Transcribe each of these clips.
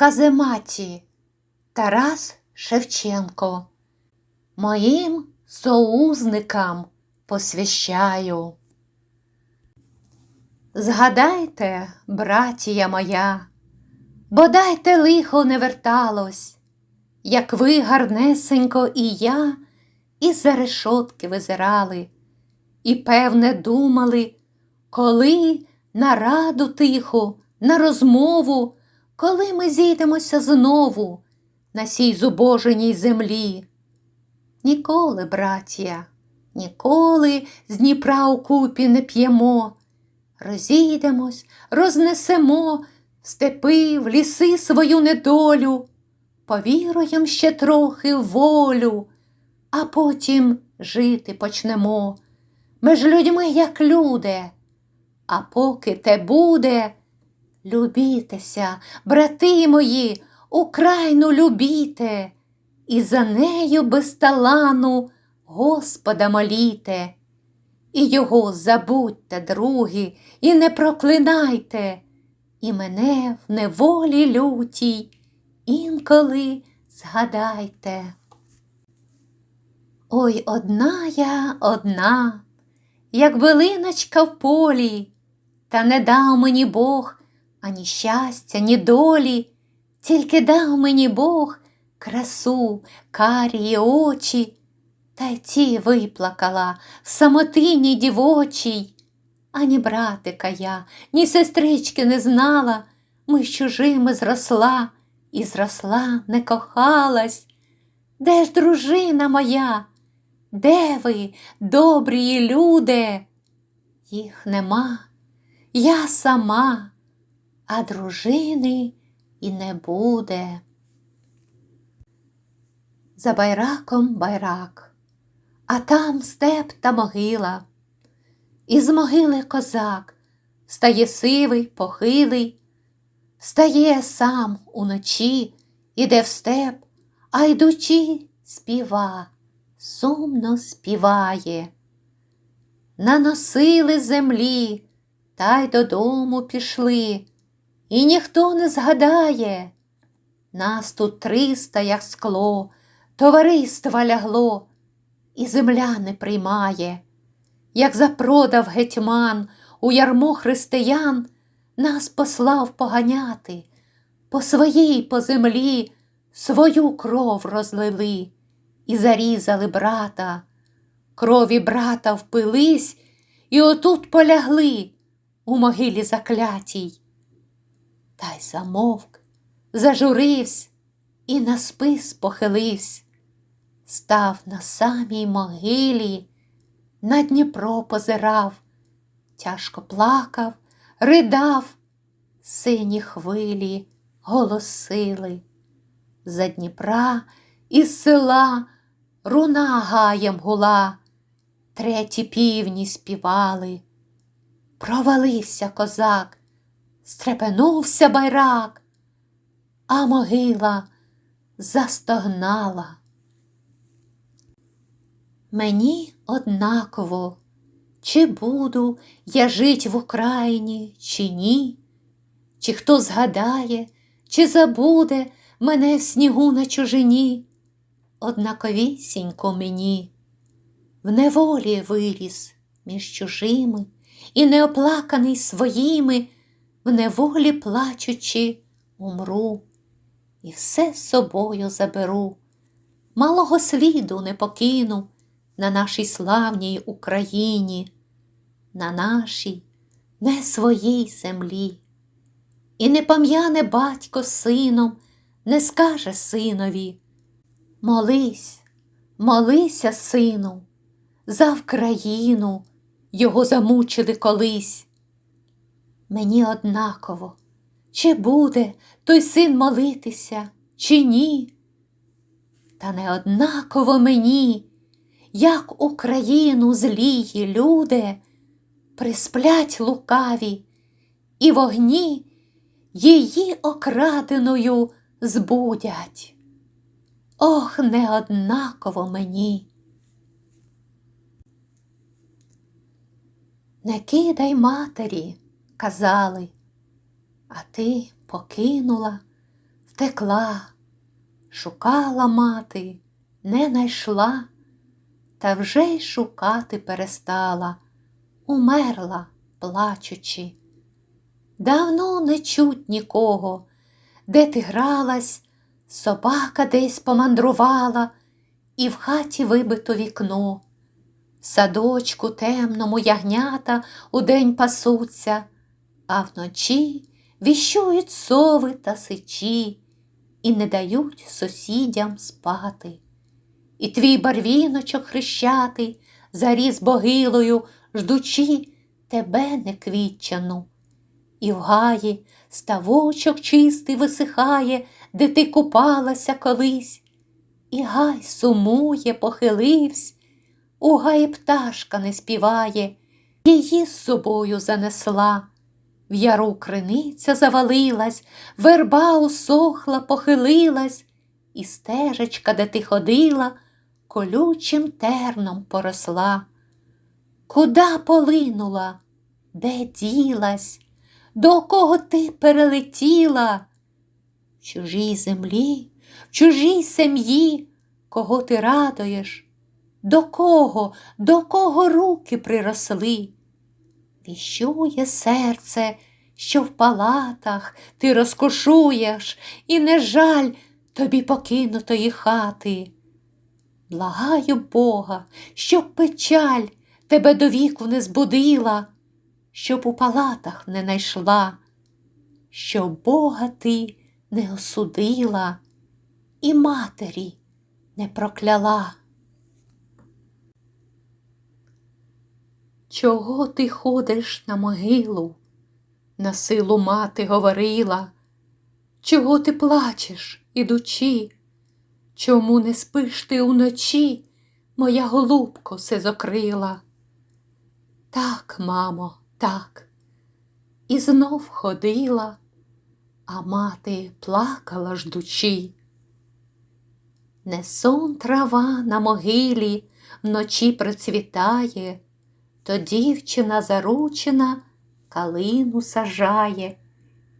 казематі Тарас Шевченко. Моїм соузникам посвящаю. Згадайте, братія моя, бодайте лихо не верталось, як ви гарнесенько і я із за решотки визирали, і, певне, думали, коли на раду тиху, на розмову, коли ми зійдемося знову на сій зубоженій землі. Ніколи, братія, ніколи з Дніпра у купі не п'ємо. Розійдемось, рознесемо степи, в ліси свою недолю, повіруєм ще трохи волю, а потім жити почнемо. Ми ж людьми, як люди, а поки те буде, любітеся, брати мої, Україну любіте, і за нею без талану Господа моліте. І його забудьте, другі, і не проклинайте, і мене в неволі лютій інколи згадайте. Ой, одна я одна, як билиночка в полі, та не дав мені Бог ані щастя, ні долі, тільки дав мені Бог красу, карії очі, та й ті виплакала в самотині дівочій. Ані братика я, ні сестрички не знала, ми з чужими зросла і зросла, не кохалась. Де ж дружина моя? Де ви, добрі люди? Їх нема, я сама, а дружини і не буде. За байраком байрак, а там степ та могила. Із могили козак стає сивий, похилий, стає сам уночі, іде в степ, а йдучи, співа, сумно співає. Наносили землі, та й додому пішли, і ніхто не згадає. Нас тут триста, як скло, товариства лягло, і земля не приймає. Як запродав гетьман у ярмо християн, нас послав поганяти, по своїй по землі свою кров розлили і зарізали брата. Крові брата впились і отут полягли у могилі заклятій. Та й замовк, зажуривсь і на спис похиливсь, став на самій могилі на Дніпро позирав, тяжко плакав, ридав, сині хвилі голосили. За Дніпра із села руна гаєм гула, треті півні співали. Провалився козак, стрепенувся байрак, а могила застогнала. Мені однаково, чи буду я жить в Україні, чи ні, чи хто згадає, чи забуде мене в снігу на чужині, однаковісінько мені, в неволі виріс між чужими і неоплаканий своїми, в неволі плачучи, умру, і все з собою заберу, малого сліду не покину на нашій славній Україні, на нашій не своїй землі. І не пам'яне батько сином, не скаже синові. Молись, молися, сину, за Вкраїну його замучили колись. Мені однаково, чи буде той син молитися, чи ні. Та не однаково мені, як Україну злії люди присплять лукаві і вогні її окраденою збудять. Ох, неоднаково мені. Не кидай матері, казали, а ти покинула втекла, шукала мати, не найшла, та вже й шукати перестала, умерла, плачучи. Давно не чуть нікого, де ти гралась, собака десь помандрувала, і в хаті вибито вікно. В садочку темному ягнята удень пасуться, а вночі віщують сови та сичі і не дають сусідям спати. І твій барвіночок хрещатий заріс богилою, ждучи тебе неквітчану. І в гаї ставочок чистий висихає, де ти купалася колись, і гай сумує, похиливсь, у гаї пташка не співає, її з собою занесла. В яру криниця завалилась, верба усохла, похилилась, і стежечка, де ти ходила, колючим терном поросла. Куда полинула, де ділась, до кого ти перелетіла? В чужій землі, в чужій сім'ї, кого ти радуєш, до кого, до кого руки приросли? Віщує серце, що в палатах ти розкошуєш, і не жаль тобі покинутої хати. Благаю Бога, щоб печаль тебе до віку не збудила, щоб у палатах не найшла, щоб Бога ти не осудила і матері не прокляла. Чого ти ходиш на могилу? На силу мати говорила, чого ти плачеш, ідучи? Чому не спиш ти уночі, моя голубко се закрила? Так, мамо, так, і знов ходила, а мати плакала ждучи. Не сон трава на могилі вночі процвітає, то дівчина заручена калину сажає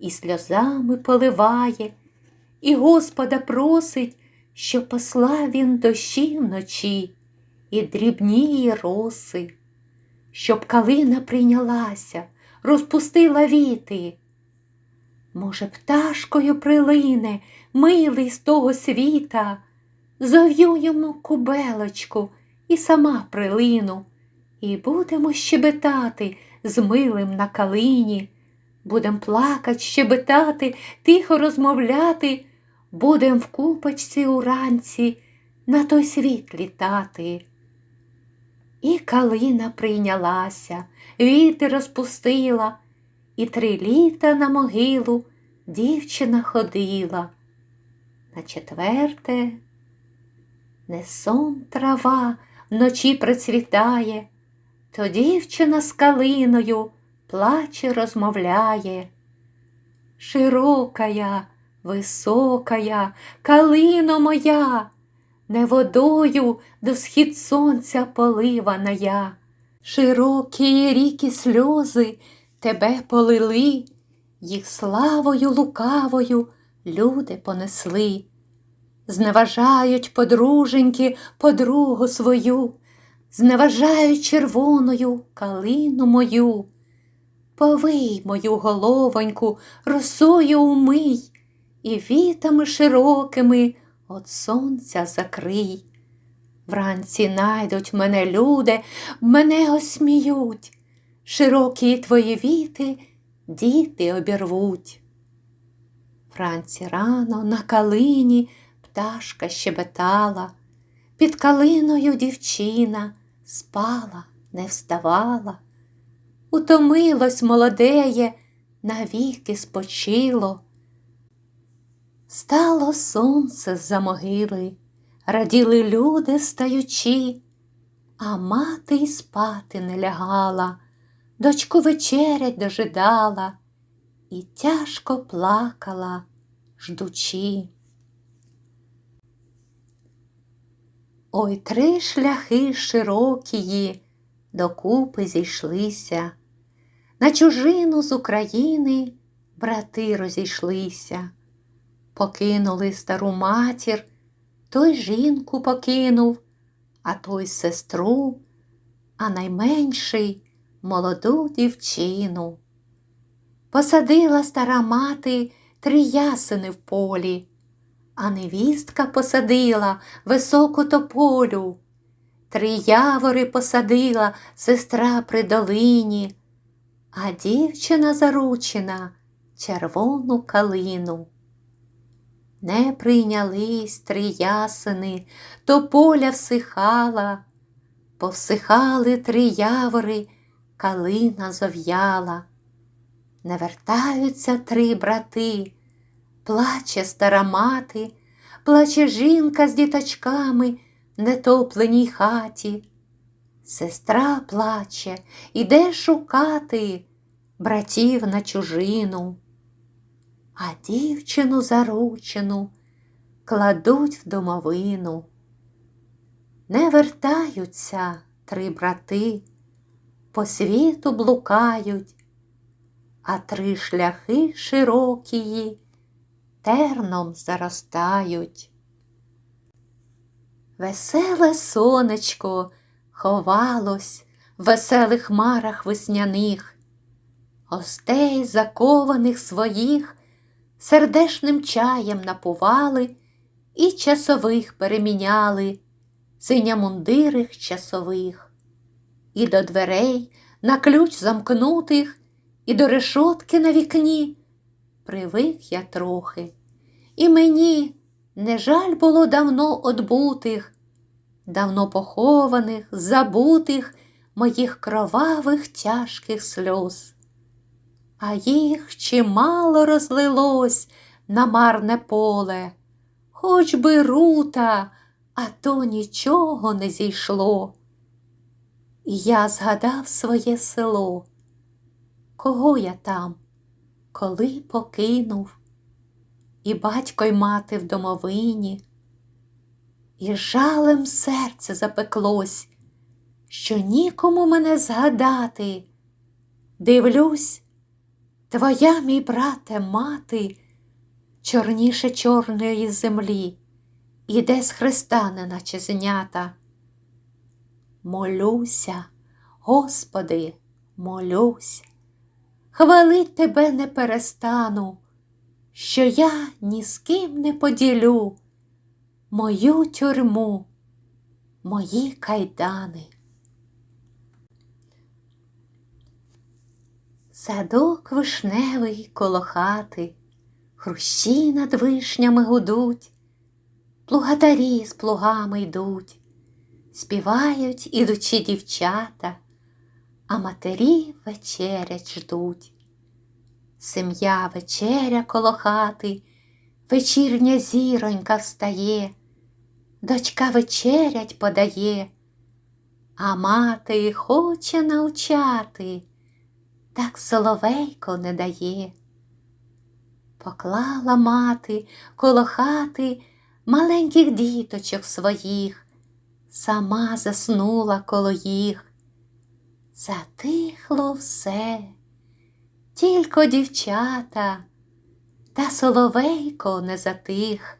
і сльозами поливає, і Господа просить, що послав він дощі вночі і дрібні роси, щоб калина прийнялася, розпустила віти. Може, пташкою прилине, милий з того світа, зов'ю йому кубелочку і сама прилину, і будемо щебетати з милим на калині, будем плакать, щебетати, тихо розмовляти, будем в купочці уранці на той світ літати. І калина прийнялася, вітер розпустила, і три літа на могилу дівчина ходила. На четверте не сон трава вночі процвітає, то дівчина з калиною плаче розмовляє. Широкая, високая, калино моя, не водою до схід сонця поливана я. Широкі ріки сльози тебе полили, їх славою лукавою люди понесли. Зневажають подруженьки подругу свою, зневажають червоною калину мою. Повий мою головоньку, росою умий, і вітами широкими от сонця закрий. Вранці найдуть мене люди, мене осміють, широкі твої віти діти обірвуть. Вранці рано на калині пташка щебетала, під калиною дівчина спала, не вставала. Утомилось молодеє, навіки спочило. Стало сонце з-за могили, раділи люди стаючи, а мати й спати не лягала, дочку вечерять дожидала і тяжко плакала, ждучи. Ой три шляхи широкії докупи зійшлися, на чужину з України брати розійшлися. покинули стару матір, той жінку покинув, а той сестру, а найменший молоду дівчину. Посадила стара мати три ясени в полі, а невістка посадила високу тополю. Три явори посадила сестра при долині, а дівчина заручена червону калину. Не прийнялись три ясени, то поля всихала, повсихали три явори, калина зов'яла. Не вертаються три брати, плаче стара мати, плаче жінка з діточками в нетопленій хаті. Сестра плаче, іде шукати братів на чужину, а дівчину заручену кладуть в домовину. Не вертаються три брати, по світу блукають, а три шляхи широкії терном заростають. Веселе сонечко ховалось в веселих хмарах весняних, гостей, закованих своїх, сердешним чаєм напували і часових переміняли, синямундирих часових, і до дверей на ключ замкнутих, і до решотки на вікні привик я трохи, і мені не жаль було давно одбутих, давно похованих, забутих моїх кровавих тяжких сльоз. А їх чимало розлилось на марне поле, хоч би рута, а то нічого не зійшло. І я згадав своє село, кого я там, коли покинув, і батько й мати в домовині, і жалем серце запеклось, що нікому мене згадати. Дивлюсь, твоя, мій брате, мати, чорніше чорної землі, іде з Христа, неначе знята. Молюся, Господи, молюся, хвалить тебе не перестану, що я ні з ким не поділю мою тюрму, мої кайдани. Садок вишневий коло хати, хрущі над вишнями гудуть, плугатарі з плугами йдуть, співають ідучі дівчата, а матері вечерять ждуть. Сем'я вечеря коло хати, вечірня зіронька встає, дочка вечерять подає, а мати хоче навчати так соловейко не дає. Поклала мати коло хати маленьких діточок своїх, сама заснула коло їх. Затихло все, тільки дівчата, та соловейко не затих.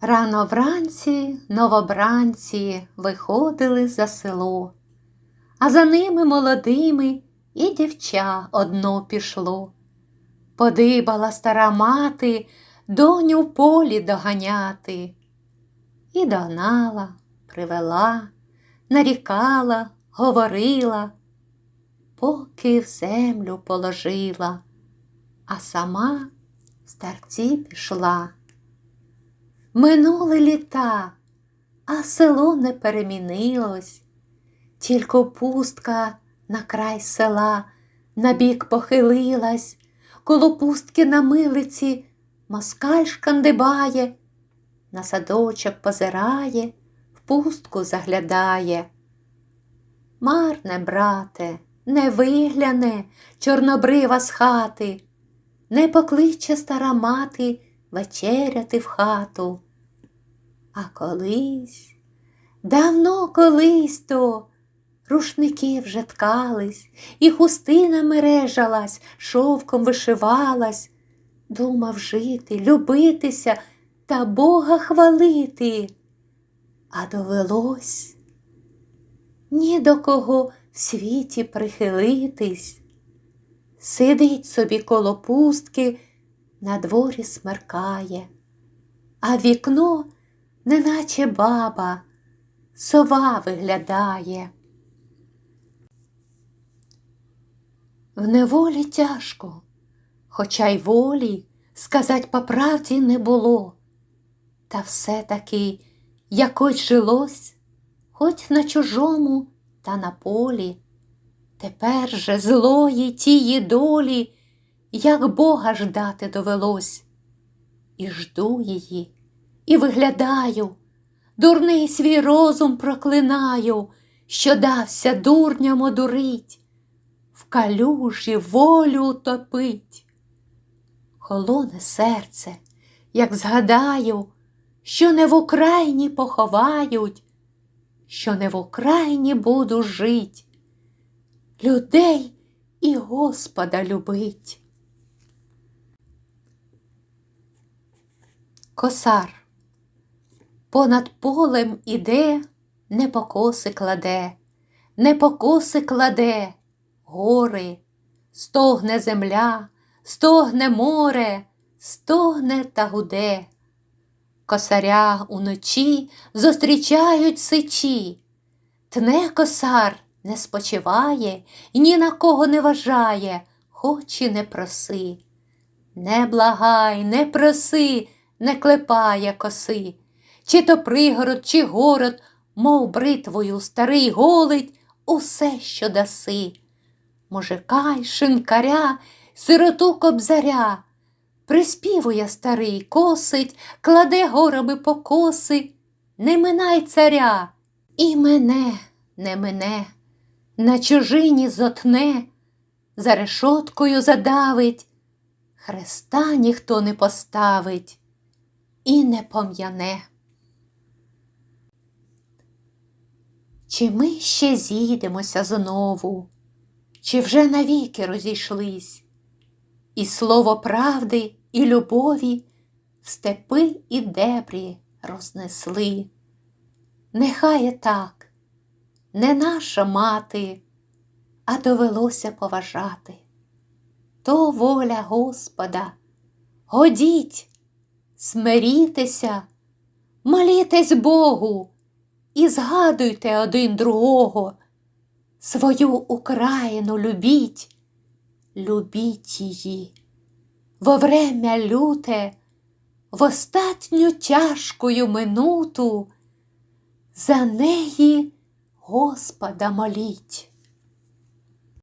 Рано вранці новобранці виходили за село а за ними молодими і дівча одно пішло. Подибала стара мати доню в полі доганяти. І догнала, привела, нарікала, говорила, поки в землю положила, а сама в старці пішла. Минули літа, а село не перемінилось. Тільки пустка на край села набік похилилась, коло пустки на милиці москаль шкандибає, на садочок позирає, пустку заглядає. Марне, брате, не вигляне чорнобрива з хати, не покличе стара мати вечеряти в хату. А колись, давно колись то. Рушники вже ткались, і хустина мережалась, шовком вишивалась, думав жити, любитися та Бога хвалити, а довелось ні до кого в світі прихилитись. Сидить собі коло пустки, на дворі смеркає, а вікно, неначе баба, сова виглядає. В неволі тяжко, хоча й волі сказать по правді не було. Та все-таки якось жилось, хоч на чужому та на полі. Тепер же злої тії долі, як Бога ждати довелось. І жду її, і виглядаю, дурний свій розум проклинаю, що дався дурням одурить, в калюжі волю топить. Холоне серце, як згадаю, що не в Україні поховають, що не в Україні буду жить, людей і Господа любить. Косар понад полем іде, не покоси кладе, не покоси кладе, гори, стогне земля, стогне море, стогне та гуде. Косаря уночі зустрічають сичі. Тне косар не спочиває ні на кого не вважає, хоч і не проси. Не благай, не проси, не клепає коси, чи то пригород, чи город, мов бритвою старий голить усе, що даси. Мужика й шинкаря, сироту кобзаря, приспівує старий, косить, кладе гороби по коси, не минай царя, і мене не мине, на чужині зотне, за решоткою задавить, хреста ніхто не поставить і не пом'яне. Чи ми ще зійдемося знову, чи вже навіки розійшлись, і слово правди і любові в степи і дебрі рознесли. Нехай так, не наша мати, а довелося поважати. То воля Господа, годіть, смирітеся, молітесь Богу і згадуйте один другого. Свою Україну любіть, любіть її. Во время люте, в остатню тяжкую минуту, за неї Господа моліть.